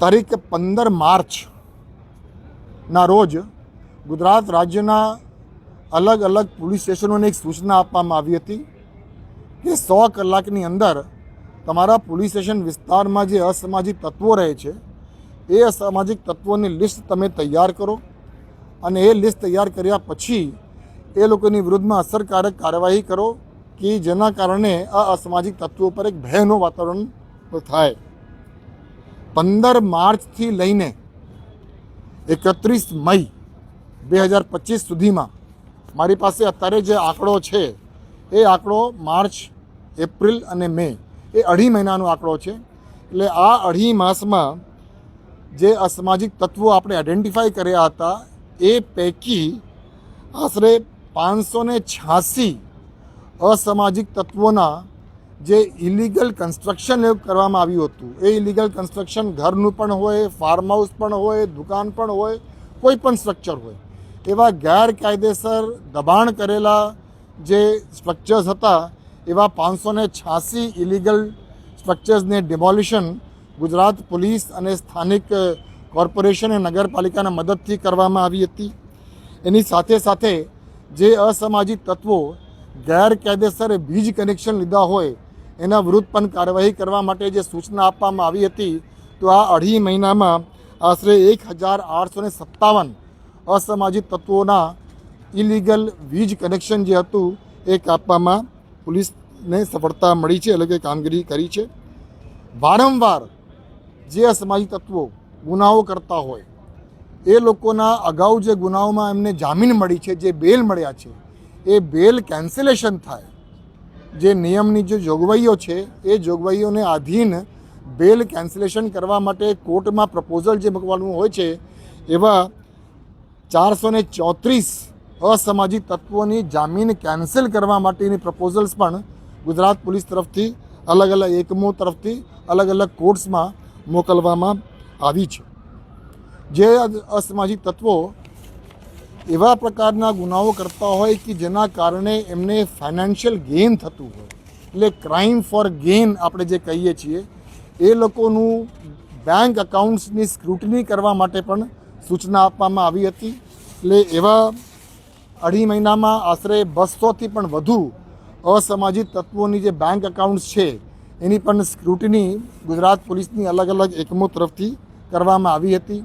તારીખ પંદર માર્ચના રોજ ગુજરાત રાજ્યના અલગ અલગ પોલીસ સ્ટેશનોને એક સૂચના આપવામાં આવી હતી કે સો કલાકની અંદર તમારા પોલીસ સ્ટેશન વિસ્તારમાં જે અસામાજિક તત્વો રહે છે, એ અસામાજિક તત્વોની લિસ્ટ તમે તૈયાર કરો અને એ લિસ્ટ તૈયાર કર્યા પછી એ લોકોની વિરુદ્ધમાં અસરકારક કાર્યવાહી કરો કે જેના કારણે આ અસામાજિક તત્વો પર એક ભયનું વાતાવરણ થાય. પંદર માર્ચથી લઈને એકત્રીસ મઈ બે હજાર પચીસ સુધીમાં મારી પાસે અત્યારે જે આંકડો છે, એ આંકડો માર્ચ, એપ્રિલ અને મે, એ અઢી મહિનાનો આંકડો છે. એટલે આ અઢી માસમાં જે અસામાજિક તત્વો આપણે આઈડેન્ટિફાઈ કર્યા હતા, એ પૈકી આશરે પાંચસો ને છ્યાસી અસામાજિક તત્વોના જે ઇલીગલ કન્સ્ટ્રક્શન કરવામાં આવ્યું હતું. એ ઇલીગલ કન્સ્ટ્રક્શન ઘરનું પણ હોય ફાર્મ હાઉસ પણ હોય, દુકાન પણ હોય, કોઈ પણ સ્ટ્રક્ચર હોય. એવા ગેરકાયદેસર દબાણ કરેલા જે સ્ટ્રક્ચર્સ હતા, એવા પાંચસો ને છ્યાસી ઇલીગલ સ્ટ્રક્ચર્સને ડિમોલિશન ગુજરાત પોલીસ અને સ્થાનિક કોર્પોરેશન અને નગરપાલિકાના મદદથી કરવામાં આવી હતી. એની સાથે સાથે જે અસામાજિક તત્વો ગેરકાયદેસર વીજ કનેક્શન લીધા હોય એના વિરુદ્ધ પણ કાર્યવાહી કરવા માટે જે સૂચના આપવામાં આવી હતી, તો આ અઢી મહિનામાં આશરે એક હજાર આઠસો ને સત્તાવન અસામાજિક તત્વોના ઇલીગલ વીજ કનેક્શન જે હતું, એ કાપવામાં પોલીસને સફળતા મળી છે, એટલે કે કામગીરી કરી છે. વારંવાર જે અસામાજિક તત્વો ગુનાઓ કરતા હોય, એ લોકોના અગાઉ જે ગુનાઓમાં એમને જામીન મળી છે, જે બેલ મળ્યા છે, એ બેલ કેન્સલેશન થાય. જે નિયમની જે જોગવાઈઓ છે, એ જોગવાઈઓને આધીન બેલ કેન્સલેશન કરવા માટે કોર્ટમાં પ્રપોઝલ જે મૂકવાનું હોય છે, એવા ચારસો ને ચોત્રીસ અસામાજિક તત્વોની જામીન કેન્સલ કરવા માટેની પ્રપોઝલ્સ પણ ગુજરાત પોલીસ તરફથી, અલગ અલગ એકમો તરફથી, અલગ અલગ કોર્ટ્સમાં મોકલવામાં આવી છે. જે અસામાજિક તત્વો એવા પ્રકારના ગુનાઓ કરતા હોય કે જેના કારણે એમને ફાઇનાન્શિયલ ગેઇન થતું હોય. એટલે ક્રાઇમ ફોર ગેઇન આપણે જે કહીએ છીએ, એ લોકોનું બેંક અકાઉન્ટ્સની સ્ક્રુટની કરવા માટે પણ સૂચના આપવામાં આવી હતી. એટલે એવા અઢી મહિનામાં આશરે બસોથી પણ વધુ અસામાજિક તત્વોની જે બેંક અકાઉન્ટ્સ છે, એની પણ સ્ક્રુટની ગુજરાત પોલીસની અલગ અલગ એકમો તરફથી કરવામાં આવી હતી.